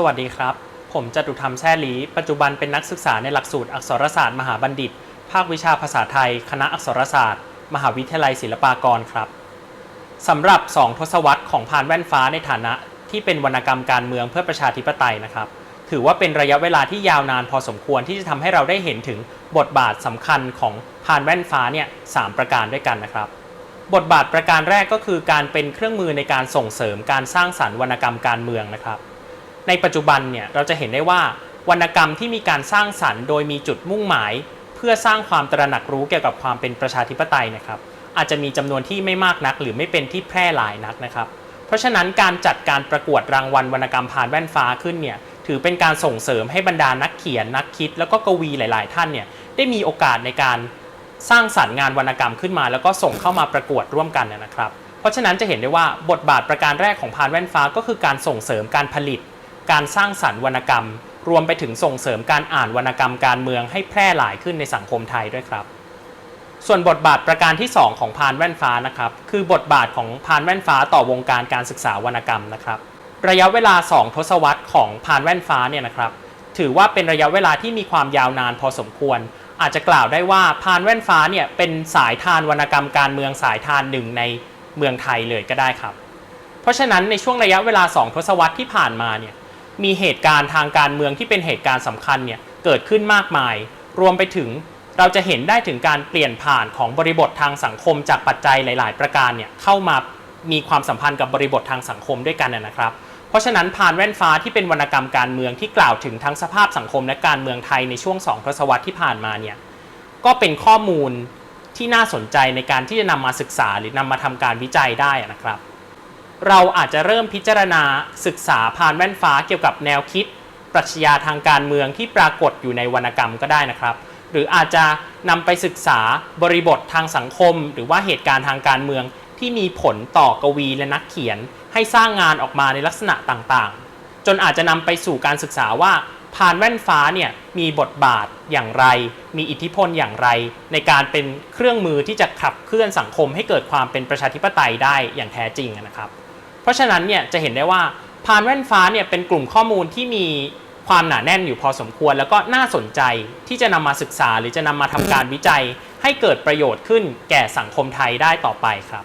สวัสดีครับ ผมจตุธรรมแซ่ลี ปัจจุบันเป็นนักศึกษาในหลักสูตรอักษรศาสตร์มหาบัณฑิต ภาควิชาภาษาไทย คณะอักษรศาสตร์ มหาวิทยาลัยศิลปากรครับสำหรับ 2 ทศวรรษของพานแว่นฟ้าในฐานะ ที่เป็นวรรณกรรมการเมืองเพื่อประชาธิปไตยนะครับ ถือว่าเป็นระยะเวลาที่ยาวนานพอสมควรที่จะทำให้เราได้เห็นถึงบทบาทสำคัญของพานแว่นฟ้าเนี่ยสามประการด้วยกันนะครับบทบาทประการแรกก็คือการเป็นเครื่องมือในการส่งเสริมการสร้างสรรค์วรรณกรรมการเมืองนะครับ ในปัจจุบันเนี่ยเราจะเห็นได้ว่าวรรณกรรมที่มีการสร้างสรรค์โดยมีจุดมุ่งหมาย เพื่อสร้างความตระหนักรู้เกี่ยวกับความเป็นประชาธิปไตยนะครับอาจจะมีจำนวนที่ไม่มากนัก หรือไม่เป็นที่แพร่หลายนักนะครับ เพราะฉะนั้นการจัดการประกวดรางวัลวรรณกรรมผ่านแว่นฟ้าขึ้นเนี่ยถือเป็นการส่งเสริมให้บรรดานักเขียนนักคิด แล้วก็กวีหลาย ๆ ท่านเนี่ยได้มีโอกาสในการสร้างสรรค์งานวรรณกรรมขึ้นมา แล้วก็ส่งเข้ามาประกวดร่วมกันนะครับ เพราะฉะนั้นจะเห็นได้ว่าบทบาทประการแรกของพานแว่นฟ้าก็คือการส่งเสริมการผลิต การสร้างสรรค์วรรณกรรม รวมไปถึงส่งเสริมการอ่านวรรณกรรมการเมืองให้แพร่หลายขึ้นในสังคมไทยด้วยครับ ส่วนบทบาทประการที่ 2 ของพานแว่นฟ้านะครับ คือบทบาทของพานแว่นฟ้าต่อวงการการศึกษาวรรณกรรมนะครับ ระยะเวลา 2 ทศวรรษของพานแว่นฟ้าเนี่ยนะครับ ถือว่าเป็นระยะเวลาที่มีความยาวนานพอสมควร อาจจะกล่าวได้ว่าพานแว่นฟ้าเนี่ยเป็นสายทานวรรณกรรมการเมืองสายทานหนึ่งในเมืองไทยเลยก็ได้ครับ เพราะฉะนั้นในช่วงระยะเวลา 2 ทศวรรษที่ผ่านมาเนี่ย มีเหตุการณ์ทางการเมืองที่เป็นเหตุการณ์สำคัญเนี่ยเกิดขึ้นมากมาย รวมไปถึงเราจะเห็นได้ถึงการเปลี่ยนผ่านของบริบททางสังคมจากปัจจัยหลาย ๆ ประการเนี่ยเข้ามามีความสัมพันธ์กับบริบททางสังคมด้วยกันนะครับ เพราะฉะนั้นพานแว่นฟ้าที่เป็นวรรณกรรมการเมืองที่กล่าวถึงทั้งสภาพสังคมและการเมืองไทยในช่วง2ทศวรรษที่ผ่านมาเนี่ยก็เป็นข้อมูลที่น่าสนใจในการที่จะนำมาศึกษาหรือนำมาทำการวิจัยได้นะครับ เราอาจจะเริ่มพิจารณาศึกษาพานแว่นฟ้าเกี่ยวกับแนวคิด ปรัชญาทางการเมืองที่ปรากฏอยู่ในวรรณกรรมก็ได้นะครับ หรืออาจจะนำไปศึกษาบริบททางสังคม หรือว่าเหตุการณ์ทางการเมือง ที่มีผลต่อกวีและนักเขียน ให้สร้างงานออกมาในลักษณะต่างๆ จนอาจจะนำไปสู่การศึกษาว่าพานแว่นฟ้าเนี่ยมีบทบาทอย่างไร มีอิทธิพลอย่างไร ในการเป็นเครื่องมือที่จะขับเคลื่อนสังคมให้เกิดความเป็นประชาธิปไตยได้อย่างแท้จริงนะครับ ราะฉะนั้นเนี่ยจะเห็นได้ว่าพานแว่นฟ้าเนี่ยเป็นกลุ่มข้อมูลที่มีความหนาแน่นอยู่พอสมควร แล้วก็น่าสนใจที่จะนำมาศึกษา หรือจะนำมาทำการวิจัย ให้เกิดประโยชน์ขึ้นแก่สังคมไทยได้ต่อไปครับ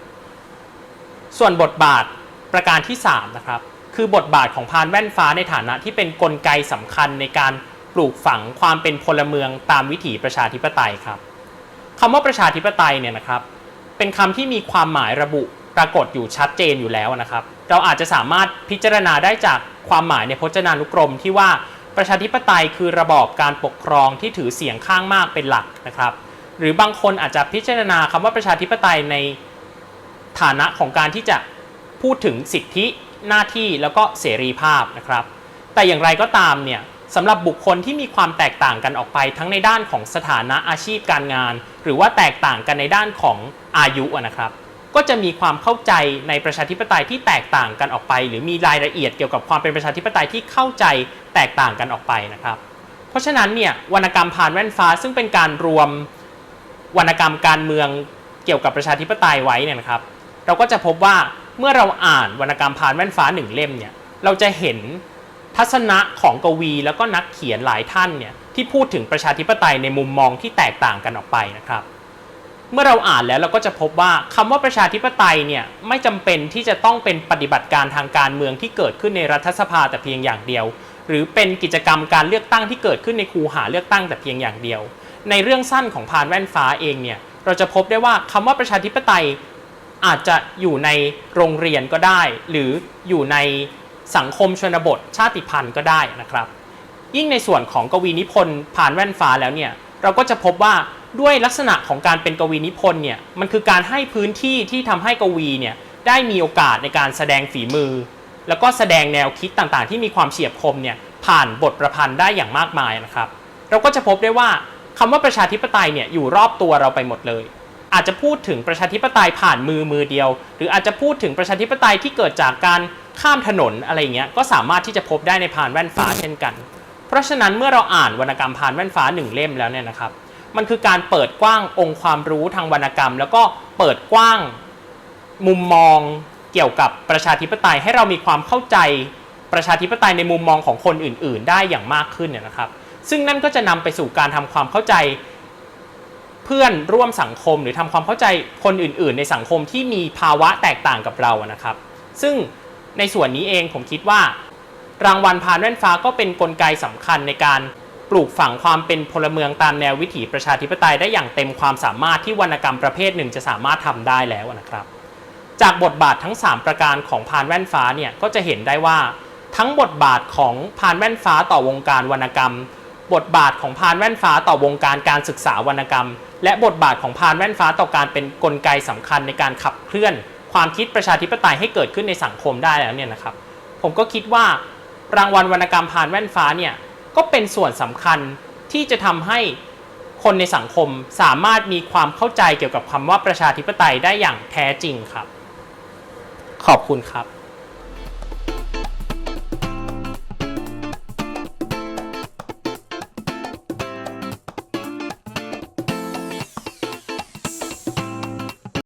ส่วนบทบาทประการที่3นะครับคือบทบาทของพานแว่นฟ้าในฐานะที่เป็นนกลไกสำคัญในการปลูกฝังความเป็นพลเมืองตามวิถีประชาธิปไตยครับคำว่าประชาธิปไตยเนี่ยนะครับ เป็นคำที่มีความหมายระบุ ปรากฏอยู่ชัดเจนอยู่แล้วนะครับ เราอาจจะสามารถพิจารณาได้จากความหมายในพจนานุกรมที่ว่าประชาธิปไตยคือระบอบการปกครองที่ถือเสียงข้างมากเป็นหลักนะครับ หรือบางคนอาจจะพิจารณาคำว่าประชาธิปไตยในฐานะของการที่จะพูดถึงสิทธิหน้าที่แล้วก็เสรีภาพนะครับ แต่อย่างไรก็ตามเนี่ยสำหรับบุคคลที่มีความแตกต่างกันออกไปทั้งในด้านของสถานะอาชีพการงาน หรือว่าแตกต่างกันในด้านของอายุนะครับ ก็จะมีความเข้าใจในประชาธิปไตยที่แตกต่างกันออกไป หรือมีรายละเอียดเกี่ยวกับความเป็นประชาธิปไตยที่เข้าใจแตกต่างกันออกไปนะครับ เพราะฉะนั้นเนี่ยวรรณกรรมผ่านแว่นฟ้า ซึ่งเป็นการรวมวรรณกรรมการเมืองเกี่ยวกับประชาธิปไตยไว้เนี่ยนะครับ เราก็จะพบว่าเมื่อเราอ่านวรรณกรรมผ่านแว่นฟ้าหนึ่งเล่มเนี่ยเราจะเห็นทัศนะของกวีแล้วก็นักเขียนหลายท่านเนี่ยที่พูดถึงประชาธิปไตยในมุมมองที่แตกต่างกันออกไปนะครับ เมื่อเราอ่านแล้วเราก็จะพบว่าคำว่าประชาธิปไตยเนี่ยไม่จำเป็นที่จะต้องเป็นปฏิบัติการทางการเมืองที่เกิดขึ้นในรัฐสภาแต่เพียงอย่างเดียว หรือเป็นกิจกรรมการเลือกตั้งที่เกิดขึ้นในคูหาเลือกตั้งแต่เพียงอย่างเดียว ในเรื่องสั้นของพานแว่นฟ้าเองเนี่ยเราจะพบได้ว่าคำว่าประชาธิปไตยอาจจะอยู่ในโรงเรียนก็ได้ หรืออยู่ในสังคมชนบทชาติพันธุ์ก็ได้นะครับ ยิ่งในส่วนของกวีนิพนธ์ผ่านแว่นฟ้าแล้วเนี่ยเราก็จะพบว่า ด้วยลักษณะของการเป็นกวีนิพนธ์เนี่ยมันคือการให้พื้นที่ที่ทำให้กวีเนี่ยได้มีโอกาสในการแสดงฝีมือ แล้วก็แสดงแนวคิดต่างๆ ที่มีความเฉียบคมเนี่ยผ่านบทประพันธ์ได้อย่างมากมายนะครับ เราก็จะพบได้ว่าคำว่าประชาธิปไตยเนี่ยอยู่รอบตัวเราไปหมดเลย อาจจะพูดถึงประชาธิปไตยผ่านมือมือเดียว หรืออาจจะพูดถึงประชาธิปไตยที่เกิดจากการข้ามถนนอะไรเงี้ยก็สามารถที่จะพบได้ในพานแว่นฟ้าเช่นกัน เพราะฉะนั้นเมื่อเราอ่านวรรณกรรมพานแว่นฟ้าหนึ่งเล่มแล้วเนี่ยนะครับ มันคือการเปิดกว้างองค์ความรู้ทางวรรณกรรม แล้วก็เปิดกว้างมุมมองเกี่ยวกับประชาธิปไตยให้เรามีความเข้าใจประชาธิปไตยในมุมมองของคนอื่น ๆ ได้อย่างมากขึ้นเนี่ยนะครับ ซึ่งนั่นก็จะนำไปสู่การทำความเข้าใจเพื่อนร่วมสังคมหรือทำความเข้าใจคนอื่น ๆ ในสังคมที่มีภาวะแตกต่างกับเรานะครับ ซึ่งในส่วนนี้เองผมคิดว่า รางวัลพานแว่นฟ้าก็เป็นนกลไกสำคัญในการ ปลูกฝังความเป็นพลเมืองตามแนววิถีประชาธิปไตยได้อย่างเต็มความสามารถที่วรรณกรรมประเภทหนึ่งจะสามารถทำได้แล้วนะครับ จากบทบาททั้ง 3 ประการของพานแว่นฟ้าเนี่ยก็จะเห็นได้ว่า ทั้งบทบาทของพานแว่นฟ้าต่อวงการวรรณกรรม บทบาทของพานแว่นฟ้าต่อวงการการศึกษาวรรณกรรม และบทบาทของพานแว่นฟ้าต่อการเป็นกลไกสำคัญในการขับเคลื่อน ความคิดประชาธิปไตยให้เกิดขึ้นในสังคมได้แล้วเนี่ยนะครับ ผมก็คิดว่ารางวัลวรรณกรรมพานแว่นฟ้าเนี่ย ก็เป็นส่วนสำคัญที่จะทำให้คนในสังคมสามารถมีความเข้าใจเกี่ยวกับคำว่าประชาธิปไตยได้อย่างแท้จริงครับ ขอบคุณครับ